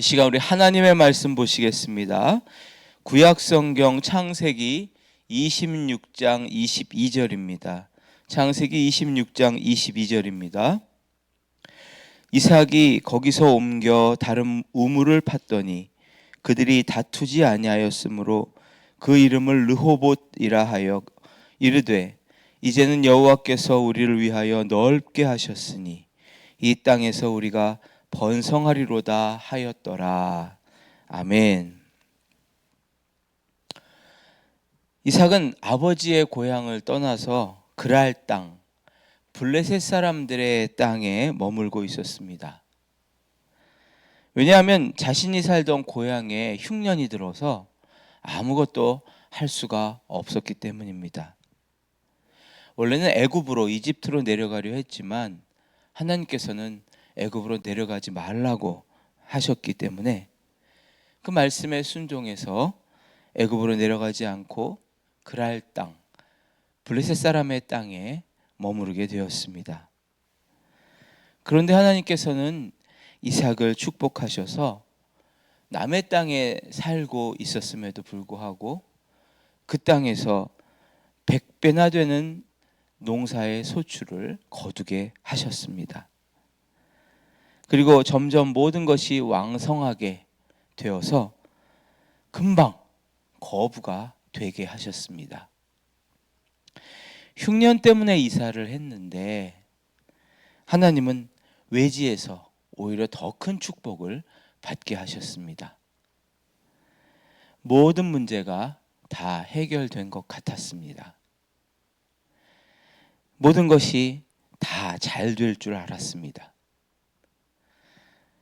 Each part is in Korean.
이 시간 우리 하나님의 말씀 보시겠습니다. 구약 성경 창세기 26장 22절입니다. 창세기 26장 22절입니다. 이삭이 거기서 옮겨 다른 우물을 팠더니 그들이 다투지 아니하였으므로 그 이름을 르호봇이라 하여 이르되 이제는 여호와께서 우리를 위하여 넓게 하셨으니 이 땅에서 우리가 번성하리로다 하였더라. 아멘. 이삭은 아버지의 고향을 떠나서 그랄 땅, 블레셋 사람들의 땅에 머물고 있었습니다. 왜냐하면 자신이 살던 고향에 흉년이 들어서 아무것도 할 수가 없었기 때문입니다. 원래는 애굽으로 이집트로 내려가려 했지만 하나님께서는 애굽으로 내려가지 말라고 하셨기 때문에 그 말씀에 순종해서 애굽으로 내려가지 않고 그랄 땅 블레셋 사람의 땅에 머무르게 되었습니다. 그런데 하나님께서는 이삭을 축복하셔서 남의 땅에 살고 있었음에도 불구하고 그 땅에서 백배나 되는 농사의 소출을 거두게 하셨습니다. 그리고 점점 모든 것이 왕성하게 되어서 금방 거부가 되게 하셨습니다. 흉년 때문에 이사를 했는데 하나님은 외지에서 오히려 더 큰 축복을 받게 하셨습니다. 모든 문제가 다 해결된 것 같았습니다. 모든 것이 다 잘 될 줄 알았습니다.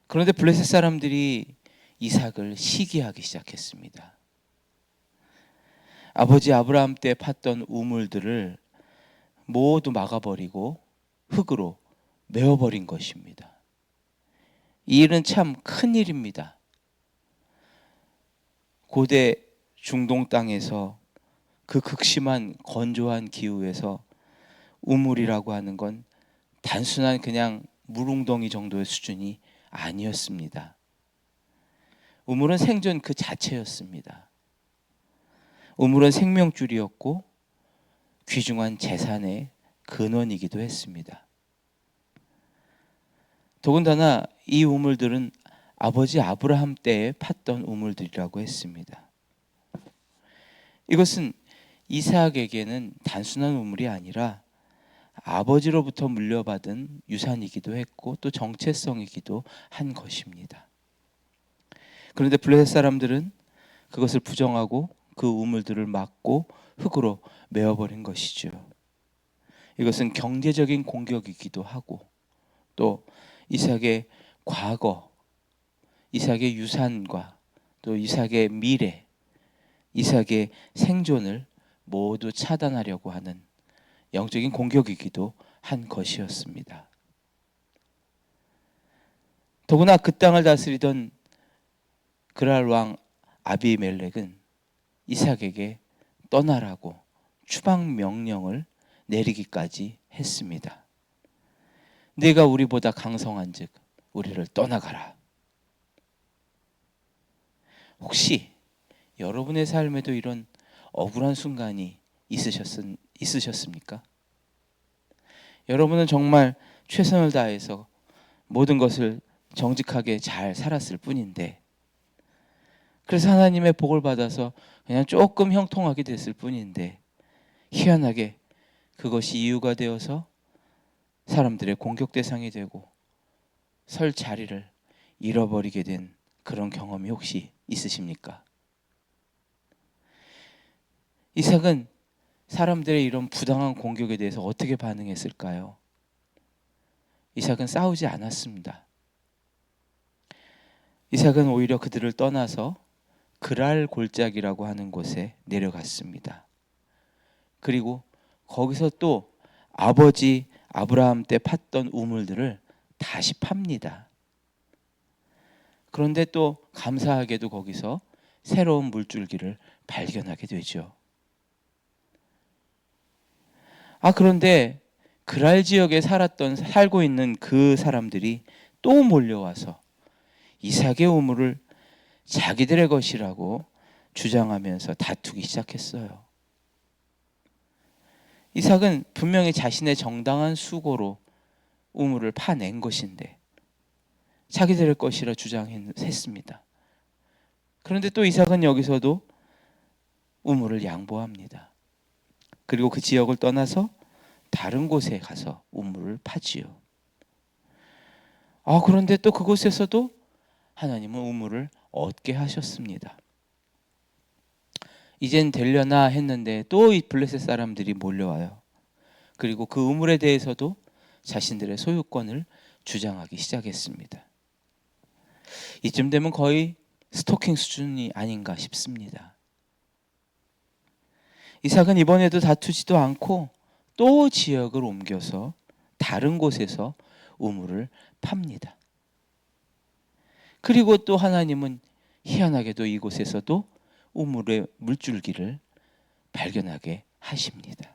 그런데 블레셋 사람들이 이삭을 시기하기 시작했습니다. 아버지 아브라함 때 팠던 우물들을 모두 막아버리고 흙으로 메워버린 것입니다. 이 일은 참 큰 일입니다. 고대 중동 땅에서 그 극심한 건조한 기후에서 우물이라고 하는 건 단순한 그냥 물웅덩이 정도의 수준이 아니었습니다. 우물은 생존 그 자체였습니다. 우물은 생명줄이었고 귀중한 재산의 근원이기도 했습니다. 더군다나 이 우물들은 아버지 아브라함 때에 팠던 우물들이라고 했습니다. 이것은 이삭에게는 단순한 우물이 아니라 아버지로부터 물려받은 유산이기도 했고 또 정체성이기도 한 것입니다. 그런데 블레셋 사람들은 그것을 부정하고 그 우물들을 막고 흙으로 메어버린 것이죠. 이것은 경제적인 공격이기도 하고 또 이삭의 과거, 이삭의 유산과 또 이삭의 미래, 이삭의 생존을 모두 차단하려고 하는 영적인 공격이기도 한 것이었습니다. 더구나 그 땅을 다스리던 그랄 왕 아비멜렉은 이삭에게 떠나라고 추방 명령을 내리기까지 했습니다. 내가 우리보다 강성한즉 우리를 떠나가라. 혹시 여러분의 삶에도 이런 억울한 순간이 있으셨, 있으셨습니까? 여러분은 정말 최선을 다해서 모든 것을 정직하게 잘 살았을 뿐인데 그래서 하나님의 복을 받아서 그냥 조금 형통하게 됐을 뿐인데 희한하게 그것이 이유가 되어서 사람들의 공격 대상이 되고 설 자리를 잃어버리게 된 그런 경험이 혹시 있으십니까? 이삭은 사람들의 이런 부당한 공격에 대해서 어떻게 반응했을까요? 이삭은 싸우지 않았습니다. 이삭은 오히려 그들을 떠나서 그랄 골짜기라고 하는 곳에 내려갔습니다. 그리고 거기서 또 아버지 아브라함 때 팠던 우물들을 다시 팝니다. 그런데 또 감사하게도 거기서 새로운 물줄기를 발견하게 되죠. 아 그런데 그랄 지역에 살았던 살고 있는 그 사람들이 또 몰려와서 이삭의 우물을 자기들의 것이라고 주장하면서 다투기 시작했어요. 이삭은 분명히 자신의 정당한 수고로 우물을 파낸 것인데 자기들의 것이라 주장했습니다. 그런데 또 이삭은 여기서도 우물을 양보합니다. 그리고 그 지역을 떠나서 다른 곳에 가서 우물을 파지요. 아, 그런데 또 그곳에서도 하나님은 우물을 얻게 하셨습니다. 이젠 되려나 했는데 또 이 블레셋 사람들이 몰려와요. 그리고 그 우물에 대해서도 자신들의 소유권을 주장하기 시작했습니다. 이쯤 되면 거의 스토킹 수준이 아닌가 싶습니다. 이삭은 이번에도 다투지도 않고 또 지역을 옮겨서 다른 곳에서 우물을 팝니다. 그리고 또 하나님은 희한하게도 이곳에서도 우물의 물줄기를 발견하게 하십니다.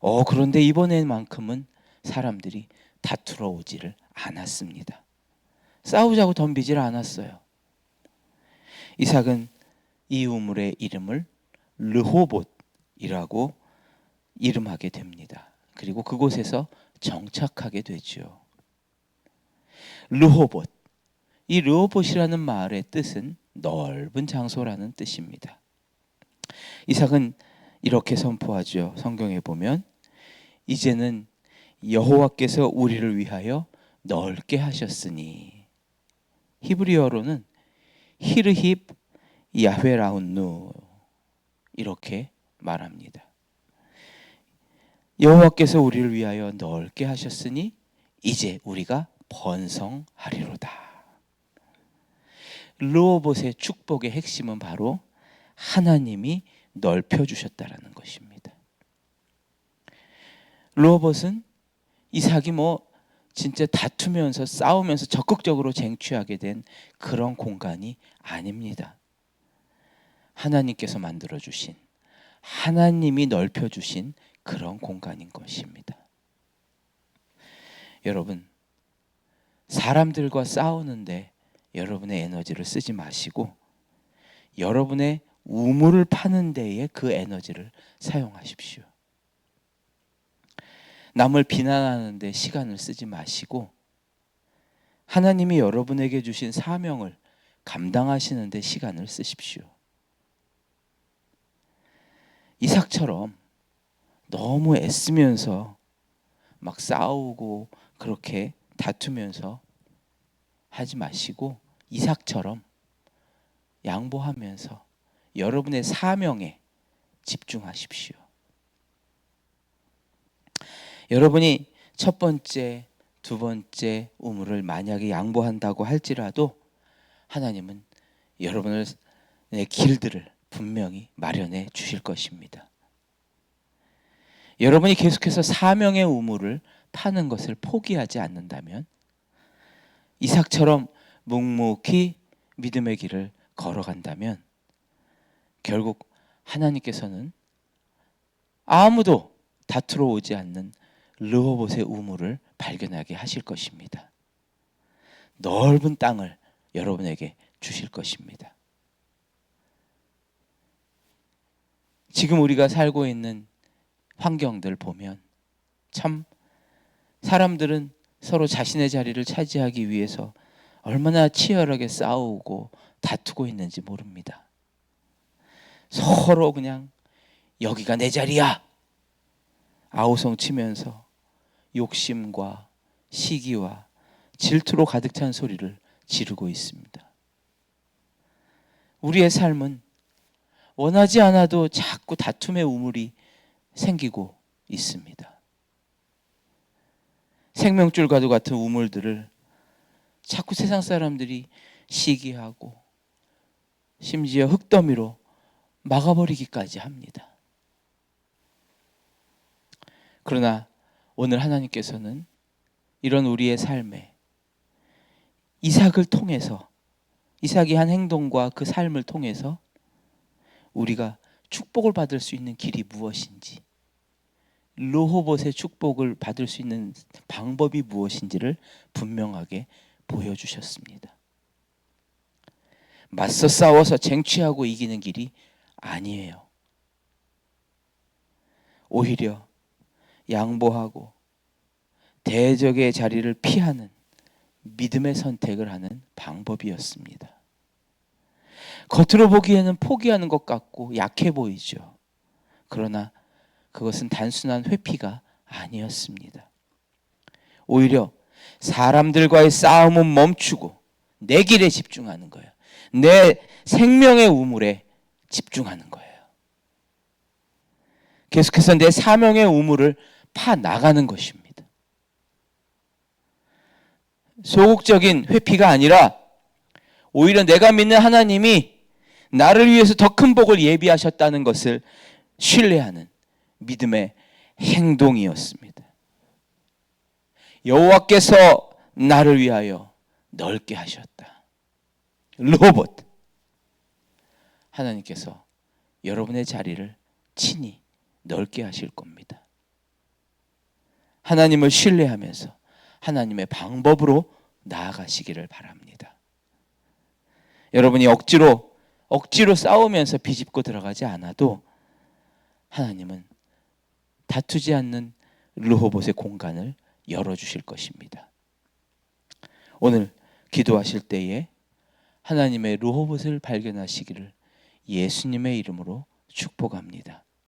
어, 그런데 이번에만큼은 사람들이 다투러 오지를 않았습니다. 싸우자고 덤비질 않았어요. 이삭은 이 우물의 이름을 르호봇이라고 이름하게 됩니다. 그리고 그곳에서 정착하게 되죠. 르호봇. 이 르호봇이라는 말의 뜻은 넓은 장소라는 뜻입니다. 이삭은 이렇게 선포하죠. 성경에 보면 이제는 여호와께서 우리를 위하여 넓게 하셨으니 히브리어로는 히르힙 야훼라운누 이렇게 말합니다. 여호와께서 우리를 위하여 넓게 하셨으니 이제 우리가 번성하리로다. 르호봇의 축복의 핵심은 바로 하나님이 넓혀 주셨다라는 것입니다. 르호봇은 이삭이 뭐 진짜 다투면서 싸우면서 적극적으로 쟁취하게 된 그런 공간이 아닙니다. 하나님께서 만들어 주신 하나님이 넓혀 주신 그런 공간인 것입니다. 여러분 사람들과 싸우는데 여러분의 에너지를 쓰지 마시고 여러분의 우물을 파는 데에 그 에너지를 사용하십시오. 남을 비난하는데 시간을 쓰지 마시고 하나님이 여러분에게 주신 사명을 감당하시는데 시간을 쓰십시오. 이삭처럼 너무 애쓰면서 막 싸우고 그렇게 다투면서 하지 마시고 이삭처럼 양보하면서 여러분의 사명에 집중하십시오. 여러분이 첫 번째, 두 번째 우물을 만약에 양보한다고 할지라도 하나님은 여러분의 길들을 분명히 마련해 주실 것입니다. 여러분이 계속해서 사명의 우물을 파는 것을 포기하지 않는다면 이삭처럼 묵묵히 믿음의 길을 걸어간다면 결국 하나님께서는 아무도 다투러 오지 않는 르호봇의 우물을 발견하게 하실 것입니다. 넓은 땅을 여러분에게 주실 것입니다. 지금 우리가 살고 있는 환경들 보면 참 사람들은 서로 자신의 자리를 차지하기 위해서 얼마나 치열하게 싸우고 다투고 있는지 모릅니다. 서로 그냥 여기가 내 자리야. 아우성 치면서 욕심과 시기와 질투로 가득 찬 소리를 지르고 있습니다. 우리의 삶은 원하지 않아도 자꾸 다툼의 우물이 생기고 있습니다. 생명줄과도 같은 우물들을 자꾸 세상 사람들이 시기하고 심지어 흙더미로 막아버리기까지 합니다. 그러나 오늘 하나님께서는 이런 우리의 삶에 이삭을 통해서 이삭이 한 행동과 그 삶을 통해서 우리가 축복을 받을 수 있는 길이 무엇인지 르호봇의 축복을 받을 수 있는 방법이 무엇인지를 분명하게 보여주셨습니다. 맞서 싸워서 쟁취하고 이기는 길이 아니에요. 오히려 양보하고 대적의 자리를 피하는 믿음의 선택을 하는 방법이었습니다. 겉으로 보기에는 포기하는 것 같고 약해 보이죠. 그러나 그것은 단순한 회피가 아니었습니다. 오히려 사람들과의 싸움은 멈추고 내 길에 집중하는 거예요. 내 생명의 우물에 집중하는 거예요. 계속해서 내 사명의 우물을 파 나가는 것입니다. 소극적인 회피가 아니라 오히려 내가 믿는 하나님이 나를 위해서 더 큰 복을 예비하셨다는 것을 신뢰하는 믿음의 행동이었습니다. 여호와께서 나를 위하여 넓게 하셨다. 로봇. 하나님께서 여러분의 자리를 친히 넓게 하실 겁니다. 하나님을 신뢰하면서 하나님의 방법으로 나아가시기를 바랍니다. 여러분이 억지로 억지로 싸우면서 비집고 들어가지 않아도 하나님은 다투지 않는 르호봇의 공간을 열어 주실 것입니다. 오늘 기도하실 때에 하나님의 르호봇을 발견하시기를 예수님의 이름으로 축복합니다.